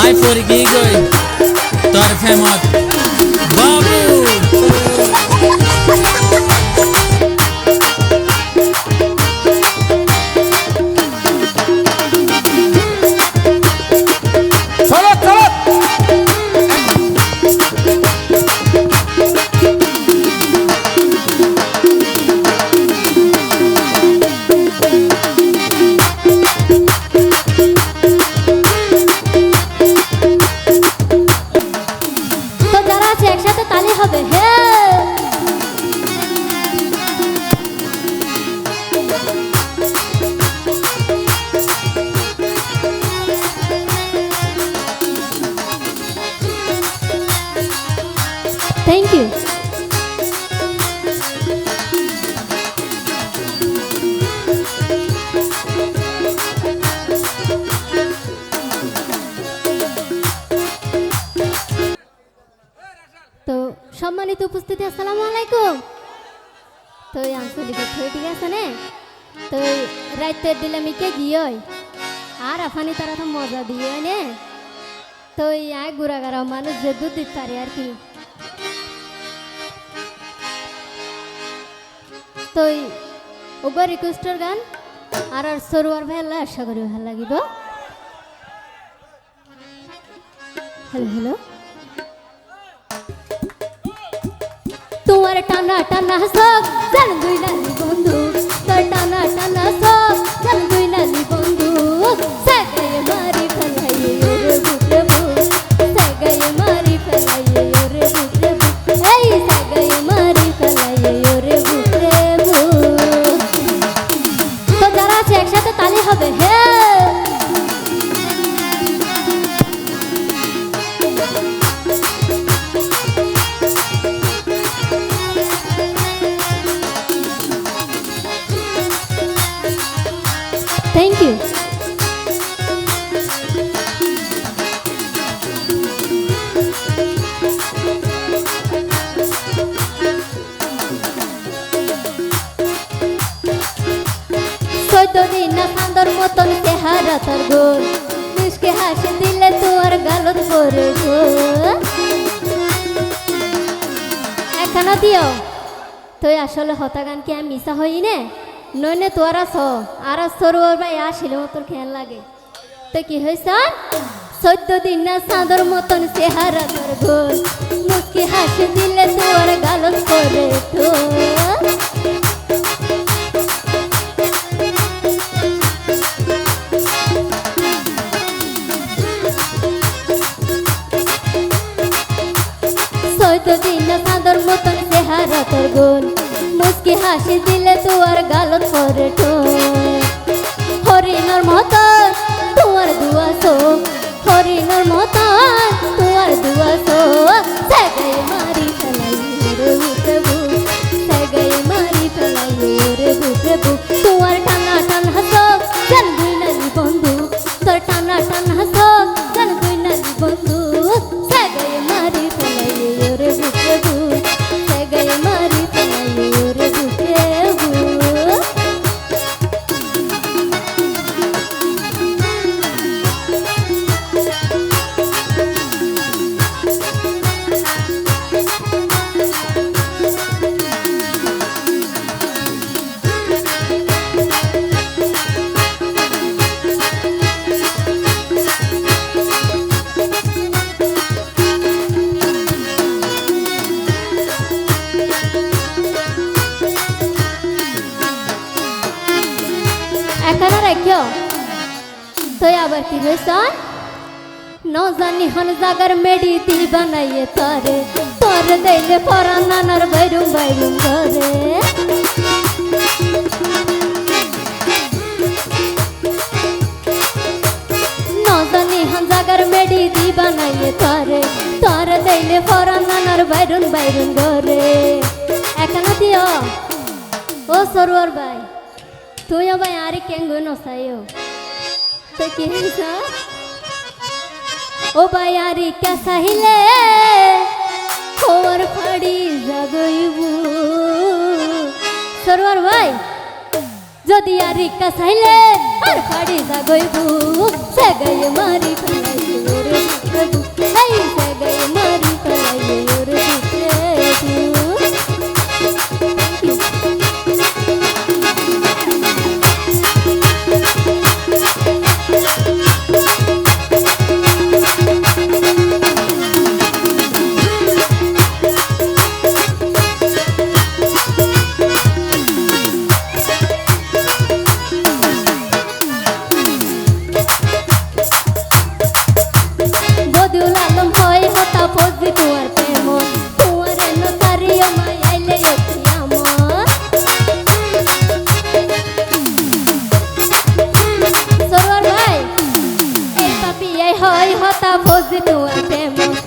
আয় পরি কি গই তোর ফেমত বাবু থ্যাংক ইউ তো সম্মানিত উপস্থিতি, আসসালামু আলাইকুম। তো এই আঞ্চলিক ঠিক আছে নে? তো রাইতে দিলে মিকে গিয়ে আর আফানি তারা তো মজা দিয়ে নে। তো এই আয় গুড়াগাড়া মানুষ যে দুধ দিতে পারে আর কি। তো ওগো রিকোয়েস্টের গান আর আর সরুয়ার ভাই আল্লাহ আশা করি ভালো লাগিব। Hello hello. তোমার টানা টানা থ্যাংক ইউ চৈদ্দ দিন না চান্দর মতন চেহারা তোর গোল মুসকে হাসি দিলে তোর গালত গো এখানে দিও। তুই আসলে হতাগান কি আমি মিশা হই নে? নইনে তোর আস আর সরোর ভাই, আসিলে তোর খেয়াল লাগে। তো কি হয়েছ চোদ্দ দিন না চাঁদর মতন চেহারা তোর গোল মুসকি হাসি দিলে তোর গালত করে তো চৈত দিন চাঁদর মতন চেহারা তোর গোল। মুসকি হাসি দিলে তোর গালত করে হরিণর মতন তোমার দুয়াশো হরিণর মতন তোমার দুয়াশো সেগাই মারি ফেলাই রে বুক সেগাই মারি ফেলাই রে বুকে রাখিও তুই আবার কি হয়েছ ন জানি হন জাগার মেডি দিল বানাইয়ে তরে। তোর দেইলে পরা নানার বাইরুম বাইরুম করে ন হন জাগার মেডি দি বানাইয়ে তরে। তোর দেইলে পরা নানার বাইরুম বাইরুম করে এখানে দিও ও সরোয়ার ভাই। তুইও ভাই আরে কেঙ্গু নসাইও তো কি ও ভাই আরে কে সাহিলে খবর ফাড়ি জাগইবু সরোয়ার ভাই যদি আর রিক্কা চাইলে আর ফাড়ি যাগইব সেগাই মারি ফেলাই ওরে বুকরে বুক এই সেগাই মারি ফেলাই হয় হতা ফজি তোমার প্রেম।